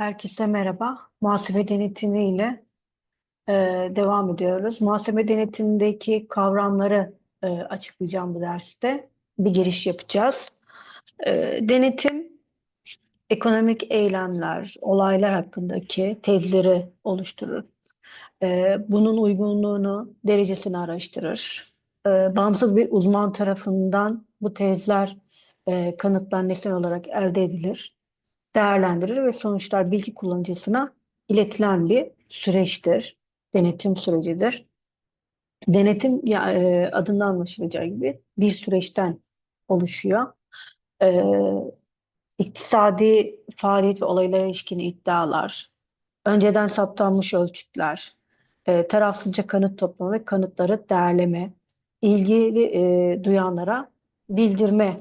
Herkese merhaba. Muhasebe denetimi ile e, devam ediyoruz. Muhasebe denetimindeki kavramları e, açıklayacağım bu derste. Bir giriş yapacağız. E, denetim, ekonomik eylemler, olaylar hakkındaki tezleri oluşturur. E, bunun uygunluğunu, derecesini araştırır. E, bağımsız bir uzman tarafından bu tezler, e, kanıtlar nesnel olarak elde edilir değerlendirir ve sonuçlar bilgi kullanıcısına iletilen bir süreçtir. Denetim sürecidir. Denetim ya, e, adından anlaşılacağı gibi bir süreçten oluşuyor. E, iktisadi faaliyet ve olaylara ilişkin iddialar, önceden saptanmış ölçütler, e, tarafsızca kanıt toplama ve kanıtları değerleme, ilgili e, duyanlara bildirme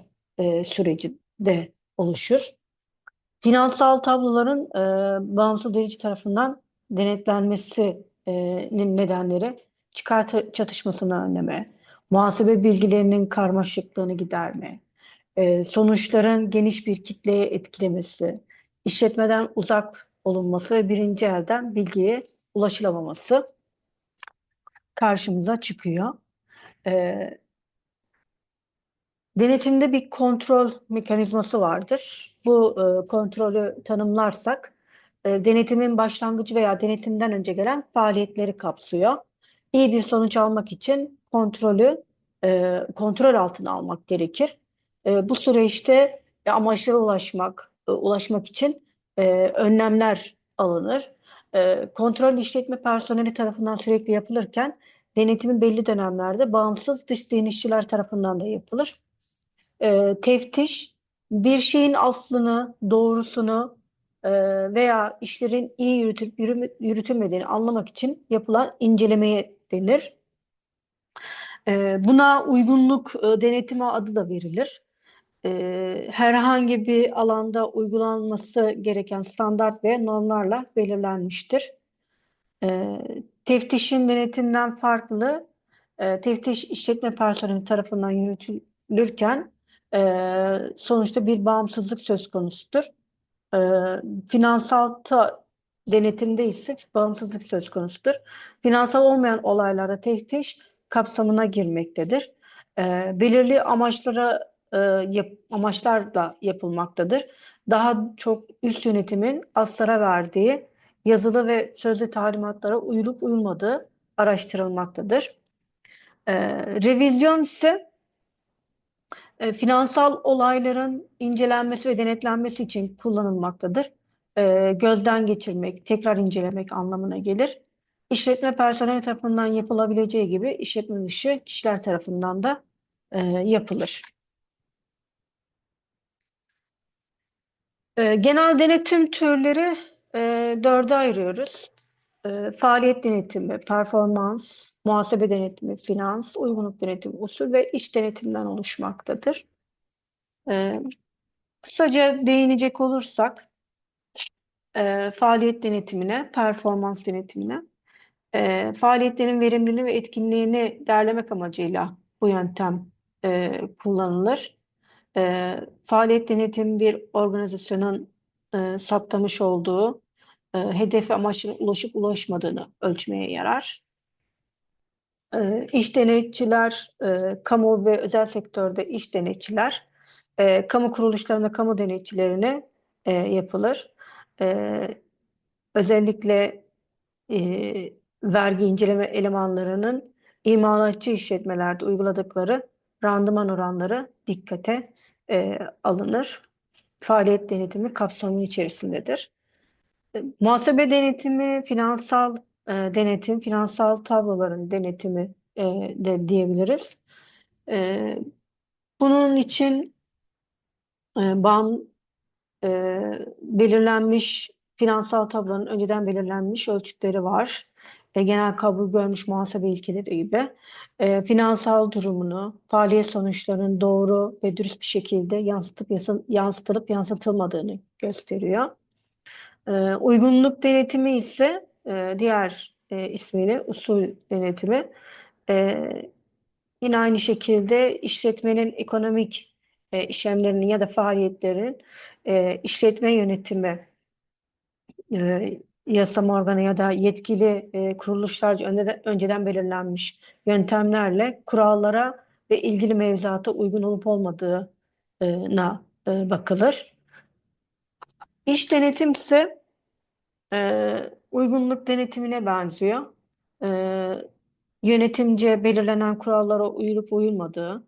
süreci de oluşur. Finansal tabloların e, bağımsız verici tarafından denetlenmesinin nedenleri çıkar çatışmasını önleme, muhasebe bilgilerinin karmaşıklığını giderme, e, sonuçların geniş bir kitleye etkilemesi, işletmeden uzak olunması ve birinci elden bilgiye ulaşılamaması karşımıza çıkıyor. E, Denetimde bir kontrol mekanizması vardır. Bu e, kontrolü tanımlarsak e, denetimin başlangıcı veya denetimden önce gelen faaliyetleri kapsıyor. İyi bir sonuç almak için kontrolü e, kontrol altına almak gerekir. E, bu süreçte e, amaçlara ulaşmak e, ulaşmak için e, önlemler alınır. E, kontrol işletme personeli tarafından sürekli yapılırken denetimin belli dönemlerde bağımsız dış denetçiler tarafından da yapılır e, teftiş bir şeyin aslını, doğrusunu e, veya işlerin iyi yürütüp yürütülmediğini anlamak için yapılan incelemeye denir. E, buna uygunluk e, denetimi adı da verilir. E, herhangi bir alanda uygulanması gereken standart ve normlarla belirlenmiştir. E, teftişin denetimden farklı, e, teftiş işletme personeli tarafından yürütülürken e, sonuçta bir bağımsızlık söz konusudur. E, finansal ta, denetimde ise bağımsızlık söz konusudur. Finansal olmayan olaylarda teftiş kapsamına girmektedir. E, belirli amaçlara e, yap, amaçlarla yapılmaktadır. Daha çok üst yönetimin aslara verdiği yazılı ve sözlü talimatlara uyulup uyulmadığı araştırılmaktadır. E, revizyon ise e, finansal olayların incelenmesi ve denetlenmesi için kullanılmaktadır. E, gözden geçirmek, tekrar incelemek anlamına gelir. İşletme personeli tarafından yapılabileceği gibi işletme dışı kişiler tarafından da e, yapılır. E, genel denetim türleri e, dörde ayırıyoruz. E, faaliyet denetimi, performans, muhasebe denetimi, finans, uygunluk denetimi, usul ve iş denetimden oluşmaktadır. E, kısaca değinecek olursak e, faaliyet denetimine, performans denetimine, e, faaliyetlerin verimliliğini ve etkinliğini değerlemek amacıyla bu yöntem e, kullanılır. E, faaliyet denetimi bir organizasyonun e, saptamış olduğu e, hedefe amaçına ulaşıp ulaşmadığını ölçmeye yarar. E, iş denetçiler, e, kamu ve özel sektörde iş denetçiler, e, kamu kuruluşlarında kamu denetçilerine e, yapılır. E, özellikle e, vergi inceleme elemanlarının imalatçı işletmelerde uyguladıkları randıman oranları dikkate e, alınır. Faaliyet denetimi kapsamı içerisindedir. Muhasebe denetimi, finansal e, denetim, finansal tabloların denetimi e, de diyebiliriz. E, bunun için e, BAM e, belirlenmiş finansal tablonun önceden belirlenmiş ölçütleri var. E, genel kabul görmüş muhasebe ilkeleri gibi e, finansal durumunu, faaliyet sonuçlarının doğru ve dürüst bir şekilde yansıtıp yansıtılıp yansıtılmadığını gösteriyor. E, uygunluk denetimi ise e, diğer e, ismiyle usul denetimi. E, yine aynı şekilde işletmenin ekonomik e, işlemlerinin ya da faaliyetlerin e, işletme yönetimi e, yasama organı ya da yetkili e, kuruluşlarca önceden, önceden belirlenmiş yöntemlerle kurallara ve ilgili mevzuata uygun olup olmadığına e, bakılır. İş denetim ise e, uygunluk denetimine benziyor. E, yönetimce belirlenen kurallara uyulup uyulmadığına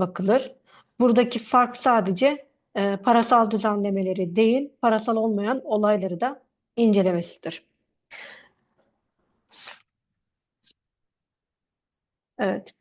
bakılır. Buradaki fark sadece e, parasal düzenlemeleri değil, parasal olmayan olayları da incelemesidir. Evet.